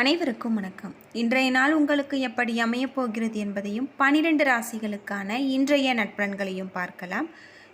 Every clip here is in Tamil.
அனைவருக்கும் வணக்கம். இன்றைய நாள் உங்களுக்கு எப்படி அமையப் போகிறது என்பதையும் பனிரெண்டு ராசிகளுக்கான இன்றைய நட்பன்களையும் பார்க்கலாம்.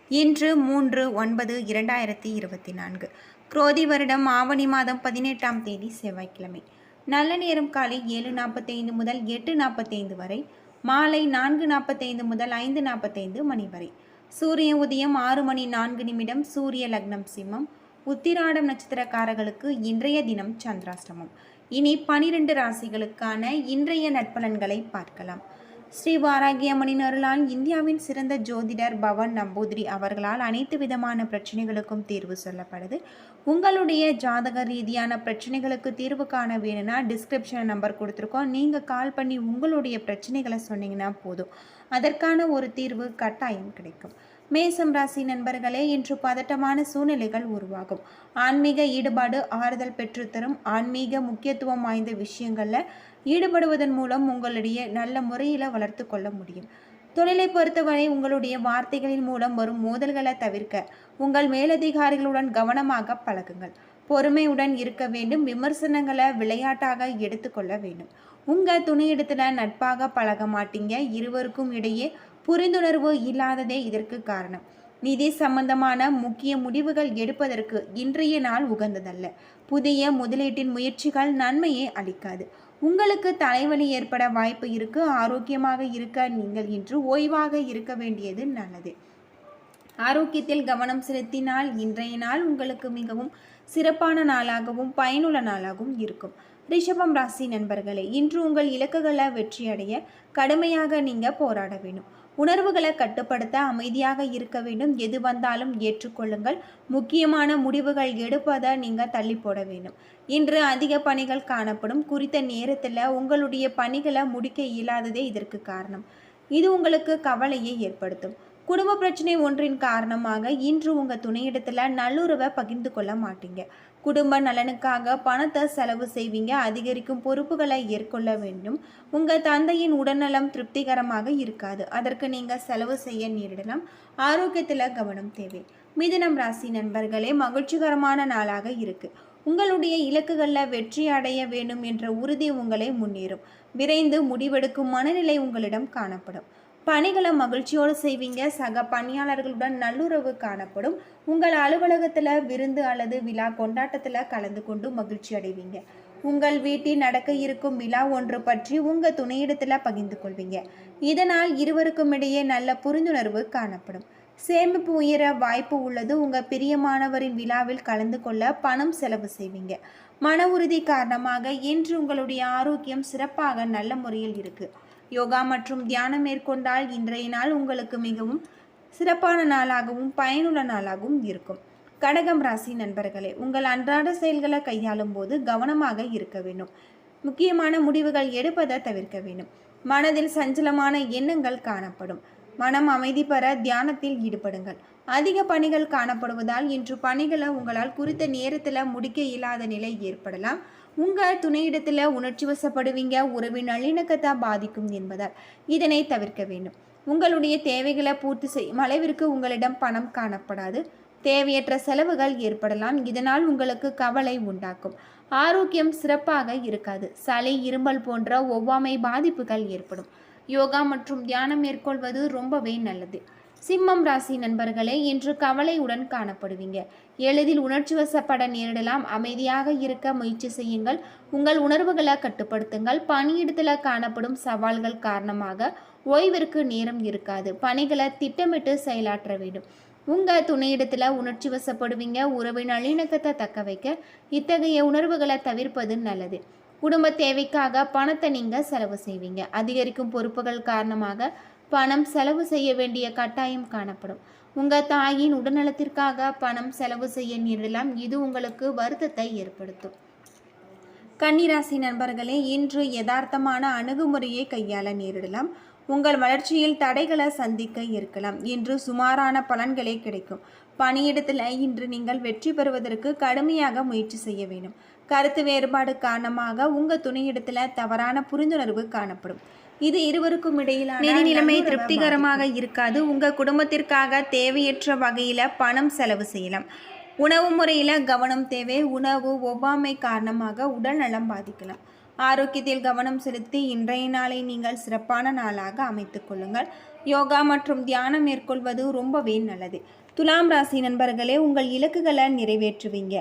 இன்று மூன்று ஒன்பது இரண்டாயிரத்தி இருபத்தி நான்கு. குரோதி வருடம் ஆவணி மாதம் பதினெட்டாம் தேதி செவ்வாய்க்கிழமை. நல்ல நேரம் காலை ஏழு நாற்பத்தைந்து முதல் எட்டு நாற்பத்தைந்து வரை மாலை நான்கு நாற்பத்தைந்து முதல் ஐந்து நாற்பத்தைந்து மணி வரை. சூரிய உதயம் ஆறு மணி நான்கு நிமிடம் சூரிய லக்னம் சிம்மம். உத்திராடம் நட்சத்திரக்காரர்களுக்கு இன்றைய தினம் சந்திராஷ்டமம். இனி பனிரெண்டு ராசிகளுக்கான இன்றைய நட்பலன்களை பார்க்கலாம். ஸ்ரீ வாராகியம்மனின் அருளால் இந்தியாவின் சிறந்த ஜோதிடர் பவன் நம்பூதிரி அவர்களால் அனைத்து விதமான பிரச்சனைகளுக்கும் தீர்வு சொல்லப்படுது. உங்களுடைய ஜாதக ரீதியான பிரச்சனைகளுக்கு தீர்வு காண வேணும்னா டிஸ்கிரிப்ஷன் நம்பர் கொடுத்துருக்கோம். நீங்கள் கால் பண்ணி உங்களுடைய பிரச்சனைகளை சொன்னீங்கன்னா போதும். அதற்கான ஒரு தீர்வு கட்டாயம் கிடைக்கும். மேசம் ராசி நண்பர்களே இன்று பதட்டமான சூழ்நிலைகள் உருவாகும். ஆன்மீக ஈடுபாடு ஆறுதல் பெற்றுத்தரும். ஆன்மீக முக்கியத்துவம் வாய்ந்த விஷயங்களில் ஈடுபடுவதன் மூலம் உங்களுடைய நல்ல முறையில் வளர்த்து கொள்ள முடியும். தொழிலை பொறுத்தவரை உங்களுடைய வார்த்தைகளின் மூலம் வரும் மோதல்களை தவிர்க்க உங்கள் மேலதிகாரிகளுடன் கவனமாக பழகுங்கள். பொறுமையுடன் இருக்க வேண்டும். விமர்சனங்களை விளையாட்டாக எடுத்துக்கொள்ள வேண்டும். உங்கள் துணையிடத்தில் நட்பாக பழக மாட்டீங்க. இருவருக்கும் இடையே புரிந்துணர்வு இல்லாததே இதற்கு காரணம். நிதி சம்பந்தமான முக்கிய முடிவுகள் எடுப்பதற்கு இன்றைய நாள் உகந்ததல்ல. புதிய முதலீட்டின் முயற்சிகள் நன்மையை அளிக்காது. உங்களுக்கு தலைவலி ஏற்பட வாய்ப்பு இருக்கு. ஆரோக்கியமாக இருக்க நீங்கள் இன்று ஓய்வாக இருக்க வேண்டியது நல்லது. ஆரோக்கியத்தில் கவனம் செலுத்தினால் இன்றைய நாள் உங்களுக்கு மிகவும் சிறப்பான நாளாகவும் பயனுள்ள நாளாகவும் இருக்கும். ரிஷபம் ராசி நண்பர்களே இன்று உங்கள் இலக்குகளை வெற்றியடைய கடுமையாக நீங்கள் போராட வேண்டும். உணர்வுகளை கட்டுப்படுத்த அமைதியாக இருக்க வேண்டும். எது வந்தாலும் ஏற்றுக்கொள்ளுங்கள். முக்கியமான முடிவுகள் எடுப்பதை நீங்கள் தள்ளி போட வேண்டும். இன்று அதிக பணிகள் காணப்படும். குறித்த நேரத்தில் உங்களுடைய பணிகளை முடிக்க இயலாததே இதற்கு காரணம். இது உங்களுக்கு கவலையை ஏற்படுத்தும். குடும்ப பிரச்சனை ஒன்றின் காரணமாக இன்று உங்கள் துணையிடத்தில் நல்லுறவை பகிர்ந்து கொள்ள மாட்டீங்க. குடும்ப நலனுக்காக பணத்தை செலவு செய்வீங்க. அதிகரிக்கும் பொறுப்புகளை ஏற்கொள்ள வேண்டும். உங்கள் தந்தையின் உடல்நலம் திருப்திகரமாக இருக்காது. அதற்கு நீங்கள் செலவு செய்ய நேரிடலாம். ஆரோக்கியத்தில் கவனம் தேவை. மிதுனம் ராசி நண்பர்களே மகிழ்ச்சிகரமான நாளாக இருக்குது உங்களுடைய இலக்குகளில் வெற்றி அடைய வேண்டும் என்ற உறுதி உங்களை முன்னேறும். விரைந்து முடிவெடுக்கும் மனநிலை உங்களிடம் காணப்படும். பணிகளை மகிழ்ச்சியோடு செய்வீங்க. சக பணியாளர்களுடன் நல்லுறவு காணப்படும். உங்கள் அலுவலகத்தில் விருந்து அல்லது விழா கொண்டாட்டத்தில் கலந்து கொண்டு மகிழ்ச்சி அடைவீங்க. உங்கள் வீட்டில் நடக்க இருக்கும் விழா ஒன்று பற்றி உங்கள் துணையிடத்தில் பகிர்ந்து கொள்வீங்க. இதனால் இருவருக்கும் இடையே நல்ல புரிந்துணர்வு காணப்படும். சேமிப்பு உயர வாய்ப்பு உள்ளது. உங்கள் பிரியமானவரின் விழாவில் கலந்து கொள்ள பணம் செலவு செய்வீங்க. மன உறுதி காரணமாக இன்று உங்களுடைய ஆரோக்கியம் சிறப்பாக நல்ல முறையில் இருக்குது யோகா மற்றும் தியானம் மேற்கொண்டால் இன்றைய நாள் உங்களுக்கு மிகவும் சிறப்பான நாளாகவும் பயனுள்ள நாளாகவும் இருக்கும். கடகம் ராசி நண்பர்களே உங்கள் அன்றாட செயல்களை கையாளும் போது கவனமாக இருக்க வேண்டும். முக்கியமான முடிவுகள் எடுப்பதை தவிர்க்க வேண்டும். மனதில் சஞ்சலமான எண்ணங்கள் காணப்படும். மனம் அமைதி பெற தியானத்தில் ஈடுபடுங்கள். அதிக பணிகள் காணப்படுவதால் இன்று பணிகளை உங்களால் குறித்த நேரத்தில் முடிக்க இயலாத நிலை ஏற்படலாம். உங்கள் துணையிடத்தில் உணர்ச்சி வசப்படுவீங்க உறவின் நல்லிணக்கத்தை பாதிக்கும் என்பதால். இதனை தவிர்க்க வேண்டும். உங்களுடைய தேவைகளை பூர்த்தி செய்யும் அளவிற்கு உங்களிடம் பணம் காணப்படாது. தேவையற்ற செலவுகள் ஏற்படலாம். இதனால் உங்களுக்கு கவலை உண்டாக்கும். ஆரோக்கியம் சிறப்பாக இருக்காது. சளி இருமல் போன்ற ஒவ்வாமை பாதிப்புகள் ஏற்படும். யோகா மற்றும் தியானம் மேற்கொள்வது ரொம்பவே நல்லது. சிம்மம் ராசி நண்பர்களே இன்று கவலையுடன் காணப்படுவீங்க. எளிதில் உணர்ச்சி வசப்பட நேரிடலாம். அமைதியாக இருக்க முயற்சி செய்யுங்கள். உங்கள் உணர்வுகளை கட்டுப்படுத்துங்கள். பணியிடத்தில் காணப்படும் சவால்கள் காரணமாக ஓய்விற்கு நேரம் இருக்காது. பணிகளை திட்டமிட்டு செயலாற்ற வேண்டும். உங்கள் துணையிடத்தில் உணர்ச்சி வசப்படுவீங்க. உறவின் நல்லிணக்கத்தை தக்க வைக்க இத்தகைய உணர்வுகளை தவிர்ப்பது நல்லது. குடும்ப தேவைக்காக பணத்தை நீங்கள் செலவு செய்வீங்க. அதிகரிக்கும் பொறுப்புகள் காரணமாக பணம் செலவு செய்ய வேண்டிய கட்டாயம் காணப்படும். உங்கள் தாயின் உடல்நலத்திற்காக பணம் செலவு செய்ய நேரிடலாம். இது உங்களுக்கு வருத்தத்தை ஏற்படுத்தும். கன்னிராசி நண்பர்களே இன்று யதார்த்தமான அணுகுமுறையை கையாள நேரிடலாம். உங்கள் வளர்ச்சியில் தடைகளை சந்திக்க இருக்கலாம். இன்று சுமாரான பலன்களே கிடைக்கும். பணியிடத்தில் இன்று நீங்கள் வெற்றி பெறுவதற்கு கடுமையாக முயற்சி செய்ய வேண்டும். கருத்து வேறுபாடு காரணமாக உங்கள் துணையிடத்தில் தவறான புரிந்துணர்வு காணப்படும். இது இருவருக்கும் இடையிலான நிதி நிலைமை திருப்திகரமாக இருக்காது. உங்கள் குடும்பத்திற்காக தேவையற்ற வகையில் பணம் செலவு செய்யலாம். உணவு முறையில் கவனம் தேவை. உணவு ஒவ்வாமை காரணமாக உடல் நலம் பாதிக்கலாம். ஆரோக்கியத்தில் கவனம் செலுத்தி இன்றைய நாளை நீங்கள் சிறப்பான நாளாக அமைத்துக் கொள்ளுங்கள். யோகா மற்றும் தியானம் மேற்கொள்வது ரொம்பவே நல்லது. துலாம் ராசி நண்பர்களே உங்கள் இலக்குகளை நிறைவேற்றுவீங்க.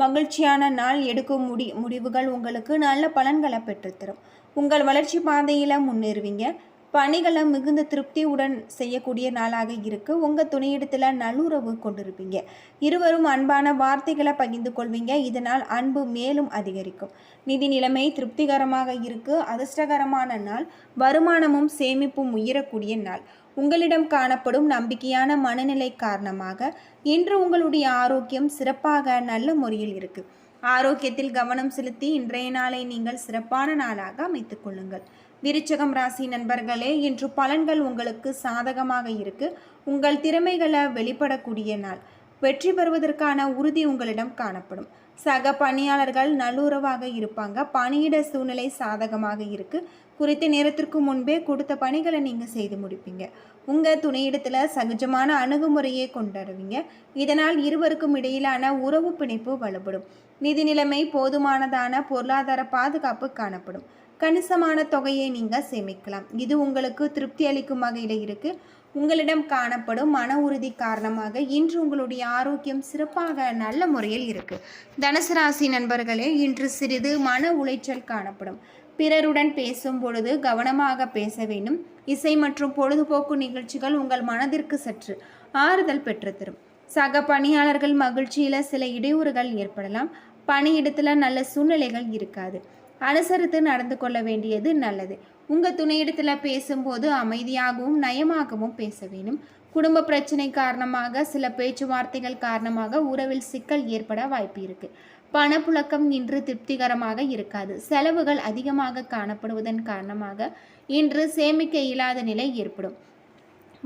மகிழ்ச்சியான நாள் எடுக்கும் முடி முடிவுகள் உங்களுக்கு நல்ல பலன்களை பெற்றுத்தரும். உங்கள் வளர்ச்சி பாதையில் முன்னேறுவீங்க. பணிகளை மிகுந்த திருப்தியுடன் செய்யக்கூடிய நாளாக இருக்கு. உங்கள் துணையிடத்தில் நல்லுறவு கொண்டிருப்பீங்க. இருவரும் அன்பான வார்த்தைகளை பகிர்ந்து கொள்வீங்க. இதனால் அன்பு மேலும் அதிகரிக்கும். நிதி நிலைமை திருப்திகரமாக இருக்கு. அதிர்ஷ்டகரமான நாள். வருமானமும் சேமிப்பும் உயரக்கூடிய நாள். உங்களிடம் காணப்படும் நம்பிக்கையான மனநிலை காரணமாக இன்று உங்களுடைய ஆரோக்கியம் சிறப்பாக நல்ல முறையில் இருக்கு. ஆரோக்கியத்தில் கவனம் செலுத்தி இன்றைய நாளை நீங்கள் சிறப்பான நாளாக அமைத்துக் கொள்ளுங்கள். விருச்சகம் ராசி நண்பர்களே இன்று பலன்கள் உங்களுக்கு சாதகமாக இருக்கு. உங்கள் திறமைகளை வெளிப்படக்கூடிய நாள். வெற்றி பெறுவதற்கான உறுதி உங்களிடம் காணப்படும். சக பணியாளர்கள் நல்லுறவாக இருப்பாங்க. பணியிட சூழ்நிலை சாதகமாக இருக்கு. குறித்த நேரத்திற்கு முன்பே கொடுத்த பணிகளை நீங்கள் செய்து முடிப்பீங்க. உங்கள் துணையிடத்தில் சகஜமான அணுகுமுறையை கொண்டாடுவீங்க இதனால் இருவருக்கும் இடையிலான உறவு பிணைப்பு வலுப்படும். நிதி நிலைமை போதுமானதான பொருளாதார பாதுகாப்பு காணப்படும். கணிசமான தொகையை நீங்கள் சேமிக்கலாம். இது உங்களுக்கு திருப்தி அளிக்கும் வகையில் இருக்குது உங்களிடம் காணப்படும் மன உறுதி காரணமாக இன்று உங்களுடைய ஆரோக்கியம் சிறப்பாக நல்ல முறையில் இருக்குது தனுசு ராசி நண்பர்களே இன்று சிறிது மன உளைச்சல் காணப்படும். பிறருடன் பேசும் பொழுது கவனமாக பேச வேண்டும். இசை மற்றும் பொழுதுபோக்கு நிகழ்ச்சிகள் உங்கள் மனதிற்கு சற்று ஆறுதல் பெற்றுத்தரும் சக பணியாளர்கள் மகிழ்ச்சியில் சில இடையூறுகள் ஏற்படலாம். பணியிடத்தில் நல்ல சூழ்நிலைகள் இருக்காது. அனுசரித்து நடந்து கொள்ள வேண்டியது நல்லது. உங்கள் துணையிடத்தில் பேசும்போது அமைதியாகவும் நயமாகவும் பேச வேண்டும். குடும்ப பிரச்சனை காரணமாக சில பேச்சுவார்த்தைகள் காரணமாக உறவில் சிக்கல் ஏற்பட வாய்ப்பு இருக்குது பணப்புழக்கம் இன்று திருப்திகரமாக இருக்காது. செலவுகள் அதிகமாக காணப்படுவதன் காரணமாக இன்று சேமிக்க இயலாத நிலை ஏற்படும்.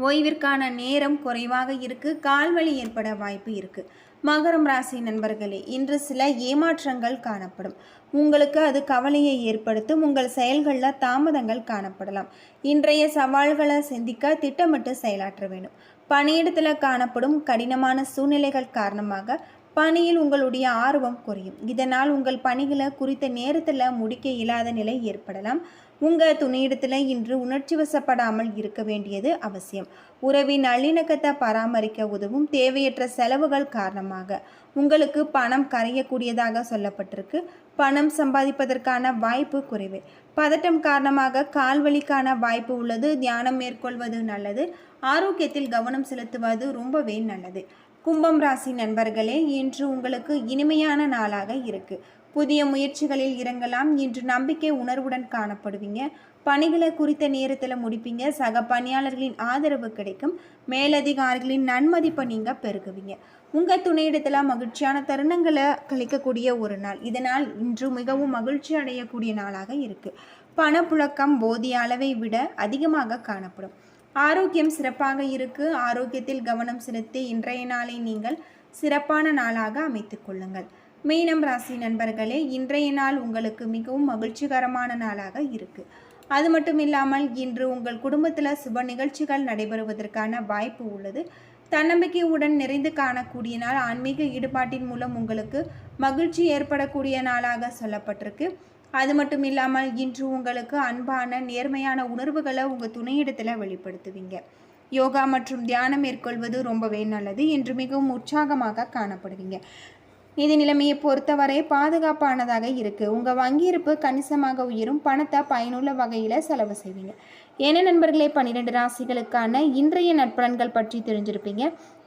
ஓய்விற்கான நேரம் குறைவாக இருக்கு. கால்வழி ஏற்பட வாய்ப்பு இருக்கு. மகரம் ராசி நண்பர்களே இன்று சில ஏமாற்றங்கள் காணப்படும். உங்களுக்கு அது கவலையை ஏற்படுத்தும். உங்கள் செயல்களில் தாமதங்கள் காணப்படலாம். இன்றைய சவால்களை சிந்திக்க திட்டமிட்டு செயலாற்ற வேண்டும். பணியிடத்தில் காணப்படும் கடினமான சூழ்நிலைகள் காரணமாக பணியில் உங்களுடைய ஆர்வம் குறையும். இதனால் உங்கள் பணிகளை குறித்த நேரத்தில் முடிக்க இயலாத நிலை ஏற்படலாம். உங்கள் துணையிடத்தில் இன்று உணர்ச்சி வசப்படாமல் இருக்க வேண்டியது அவசியம். உறவின் நல்லிணக்கத்தை பராமரிக்க உதவும் தேவையற்ற செலவுகள் காரணமாக. உங்களுக்கு பணம் கரையக்கூடியதாக சொல்லப்பட்டிருக்கு. பணம் சம்பாதிப்பதற்கான வாய்ப்பு குறைவு. பதட்டம் காரணமாக கால்வழிக்கான வாய்ப்பு உள்ளது. தியானம் மேற்கொள்வது நல்லது. ஆரோக்கியத்தில் கவனம் செலுத்துவது ரொம்பவே நல்லது. கும்பம் ராசி நண்பர்களே இன்று உங்களுக்கு இனிமையான நாளாக இருக்கு. புதிய முயற்சிகளில் இறங்கலாம். இன்று நம்பிக்கை உணர்வுடன் காணப்படுவீங்க. பணிகளை குறித்த நேரத்தில் முடிப்பீங்க. சக பணியாளர்களின் ஆதரவு கிடைக்கும். மேலதிகாரிகளின் நன்மதிப்பை நீங்கள் பெருகுவீங்க. உங்கள் துணையிடத்தில் மகிழ்ச்சியான தருணங்களை கழிக்கக்கூடிய ஒரு நாள். இதனால் இன்று மிகவும் மகிழ்ச்சி அடையக்கூடிய நாளாக இருக்குது பணப்புழக்கம் போதிய அளவை விட அதிகமாக காணப்படும். ஆரோக்கியம் சிறப்பாக இருக்கு. ஆரோக்கியத்தில் கவனம் செலுத்தி இன்றைய நாளை நீங்கள் சிறப்பான நாளாக அமைத்துக் கொள்ளுங்கள். மீனம் ராசி நண்பர்களே இன்றைய நாள் உங்களுக்கு மிகவும் மகிழ்ச்சிகரமான நாளாக இருக்கு. அது மட்டும் இல்லாமல் இன்று உங்கள் குடும்பத்தில் சுப நிகழ்ச்சிகள் நடைபெறுவதற்கான வாய்ப்பு உள்ளது. தன்னம்பிக்கையுடன் நிறைந்து காணக்கூடிய நாள் ஆன்மீக ஈடுபாட்டின் மூலம் உங்களுக்கு மகிழ்ச்சி ஏற்படக்கூடிய நாளாக சொல்லப்பட்டிருக்கு. அது மட்டும் இல்லாமல் இன்று உங்களுக்கு அன்பான நேர்மையான உணர்வுகளை உங்கள் துணையிடத்தில் வெளிப்படுத்துவீங்க. யோகா மற்றும் தியானம் மேற்கொள்வது ரொம்பவே நல்லது என்று மிகவும் உற்சாகமாக காணப்படுவீங்க. நிதி நிலைமையை பொறுத்தவரை பாதுகாப்பானதாக இருக்குது உங்கள் வங்கி இருப்பு கணிசமாக உயரும். பணத்தை பயனுள்ள வகையில் செலவு செய்வீங்க. என்ன நண்பர்களே பன்னிரெண்டு ராசிகளுக்கான இன்றைய நட்பலன்கள் பற்றி தெரிஞ்சிருப்பீங்க.